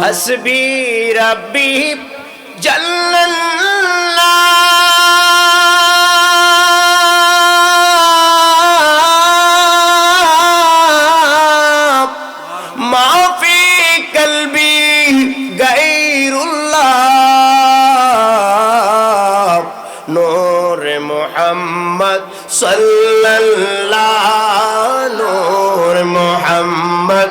হাসবি রাব্বি জাল্লাল্লাহ মা ফি কলবি গায়রুল্লাহ। নূর মুহাম্মদ সাল্লাল্লাহ। নূর মুহাম্মদ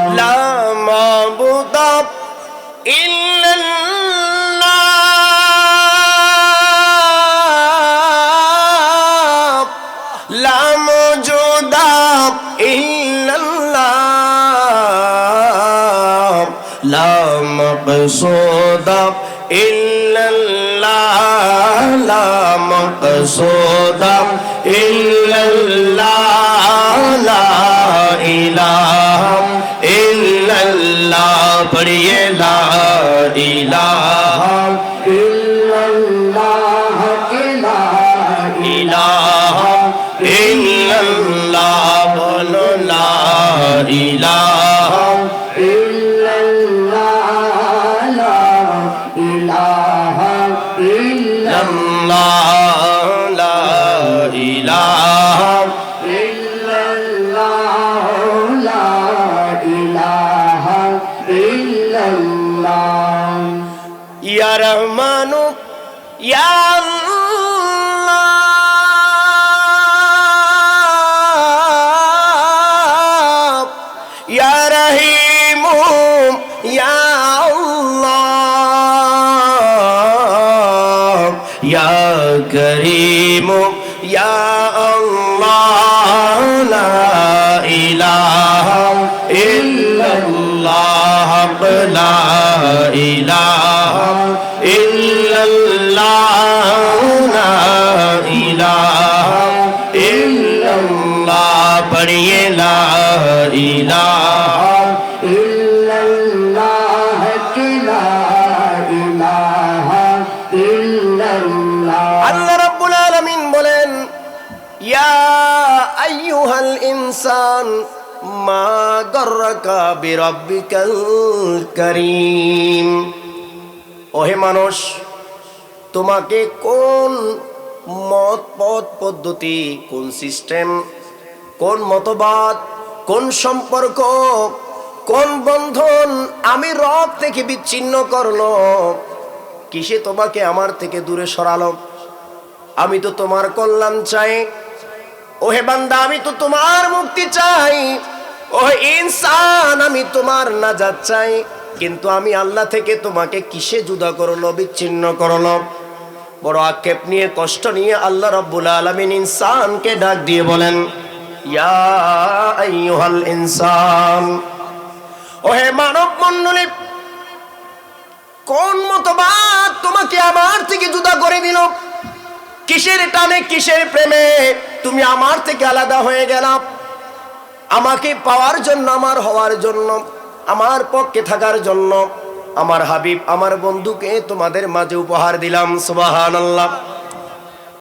ইল্লাল্লাহ লা মাকসুদা ইল্লাল্লাহ লা মাকসুদা ইল্লাল্লাহ লা ইলাহা ইল্লাল্লাহ পড়িয়ে লা ইলাহা ইলাহা লা ইলাহা ইয়া ইয়া রহিমু ইয়া আল্লাহ ইয়া করিমু ইয়া আল্লাহ লা ইলাহা ইল্লাল্লাহ ইয়া আইয়ুহাল ইনসান মা গর্রাকা বিরাব্বিকাল ওহে মানুষ, তোমাকে কোন মত পথ পদ্ধতি, কোন সিস্টেম, কোন মতবাদ, কোন সম্পর্ক, কোন বন্ধন আমি রব থেকে বিচ্ছিন্ন করল? কিসে তোমাকে আমার থেকে দূরে সরালো? আমি তো তোমার কল্যাণ চাই। ওহে বান্দা, আমি তো তোমার মুক্তি চাই। ওহে ইনসান, আমি তোমার নাজাত চাই। কিন্তু আমি আল্লাহ থেকে তোমাকে কিসে জুদা করল, বিচ্ছিন্ন করল? বড় আক্ষেপ নিয়ে, কষ্ট নিয়ে আল্লাহ রব্বুল আলমিন ইনসানকে ডাক দিয়ে বলেন ইনসান, ওহে মানব মণ্ডলী কোন মতবাদ তোমাকে আমার থেকে জুদা করে দিল? কিসের টানে, কিসের প্রেমে? তুমি আমার থেকে আলাদা হয়ে গেলাম আমাকে পাওয়ার জন্য, আমার হওয়ার জন্য, আমার পক্ষে থাকার জন্য, আমার হাবিব, আমার বন্ধুকে তোমাদের মাঝে উপহার দিলাম সুবাহান আল্লাহ